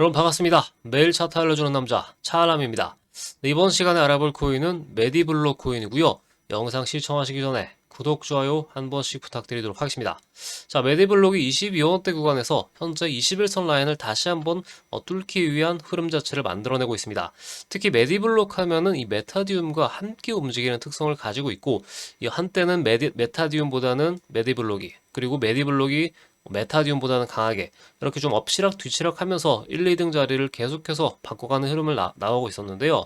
여러분 반갑습니다. 매일 차트 알려주는 남자 차알람입니다. 네, 이번 시간에 알아볼 코인은 메디블록 코인이고요. 영상 시청하시기 전에 구독, 좋아요 한 번씩 부탁드리도록 하겠습니다. 자, 메디블록이 22원대 구간에서 현재 21선 라인을 다시 한번 어, 뚫기 위한 흐름 자체를 만들어내고 있습니다. 특히 메디블록 하면은 이 메타디움과 함께 움직이는 특성을 가지고 있고 이 한때는 메디, 메타디움보다는 메디블록이 그리고 메디블록이 메타디움보다는 강하게 이렇게 좀 엎치락 뒤치락 하면서 1, 2등 자리를 계속해서 바꿔가는 흐름을 나, 나오고 있었는데요.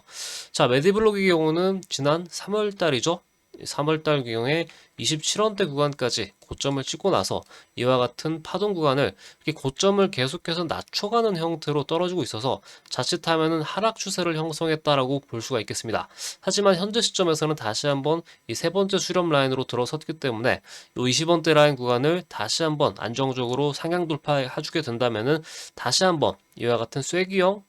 자, 메디블록의 경우는 지난 3월 달이죠. 3월 달 경우에 27원대 구간까지 고점을 찍고 나서 이와 같은 파동 구간을 이렇게 고점을 계속해서 낮춰가는 형태로 떨어지고 있어서 자칫하면은 하락 추세를 형성했다라고 볼 수가 있겠습니다. 하지만 현재 시점에서는 다시 한번 이 세 번째 수렴 라인으로 들어섰기 때문에 이 20원대 라인 구간을 다시 한번 안정적으로 상향 돌파해 주게 된다면은 다시 한번 이와 같은 쐐기형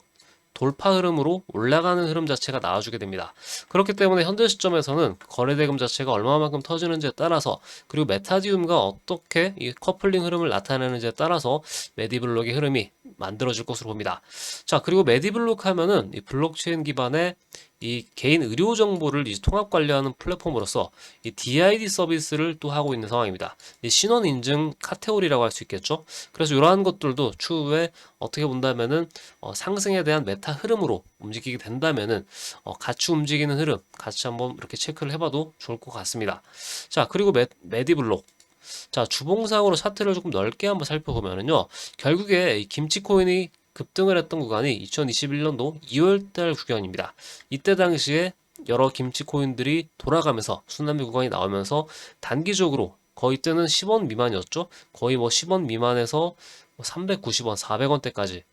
돌파 흐름으로 올라가는 흐름 자체가 나와주게 됩니다. 그렇기 때문에 현재 시점에서는 거래대금 자체가 얼마만큼 터지는지에 따라서 그리고 메타디움과 어떻게 이 커플링 흐름을 나타내는지에 따라서 메디블록의 흐름이 만들어질 것으로 봅니다. 자 그리고 메디블록 하면은 이 블록체인 기반의 이 개인 의료 정보를 이제 통합 관리하는 플랫폼으로서 이 DID 서비스를 또 하고 있는 상황입니다. 이 신원 인증 카테고리라고 할 수 있겠죠. 그래서 이러한 것들도 추후에 어떻게 본다면은 어, 상승에 대한 메타 흐름으로 움직이게 된다면은 어, 같이 움직이는 흐름 같이 한번 이렇게 체크를 해봐도 좋을 것 같습니다. 자 그리고 메, 메디블록 자 주봉상으로 차트를 조금 넓게 한번 살펴보면은요 결국에 이 김치코인이 급등을 했던 구간이 2021년도 2월달 구간입니다. 이때 당시에 여러 김치 코인들이 돌아가면서 순환비 구간이 나오면서 단기적으로 거의 때는 10원 미만이었죠. 거의 뭐 10원 미만에서 390원, 400원대까지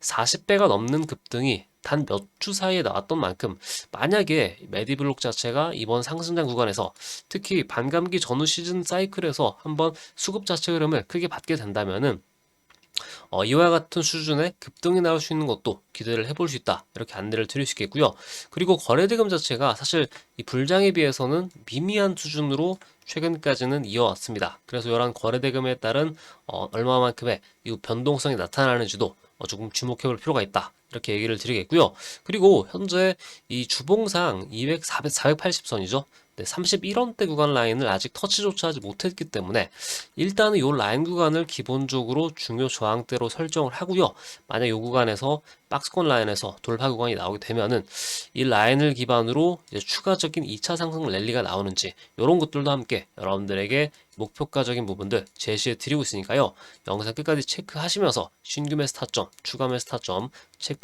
40배가 넘는 급등이 단 몇 주 사이에 나왔던 만큼 만약에 메디블록 자체가 이번 상승장 구간에서 특히 반감기 전후 시즌 사이클에서 한번 수급 자체 흐름을 크게 받게 된다면은 어, 이와 같은 수준의 급등이 나올 수 있는 것도 기대를 해볼 수 있다. 이렇게 안내를 드릴 수 있겠고요. 그리고 거래대금 자체가 사실 이 불장에 비해서는 미미한 수준으로 최근까지는 이어왔습니다. 그래서 이러한 거래대금에 따른 어, 얼마만큼의 이 변동성이 나타나는지도 어, 조금 주목해 볼 필요가 있다. 이렇게 얘기를 드리겠고요. 그리고 현재 이 주봉상 200, 400, 480선이죠. 네, 31원대 구간 라인을 아직 터치조차 하지 못했기 때문에 일단은 이 라인 구간을 기본적으로 중요 저항대로 설정을 하고요. 만약 이 구간에서 박스권 라인에서 돌파 구간이 나오게 되면은 이 라인을 기반으로 추가적인 2차 상승 랠리가 나오는지 이런 것들도 함께 여러분들에게 목표가적인 부분들 제시해 드리고 있으니까요. 영상 끝까지 체크하시면서 신규 매스 타점, 추가 매스 타점 체크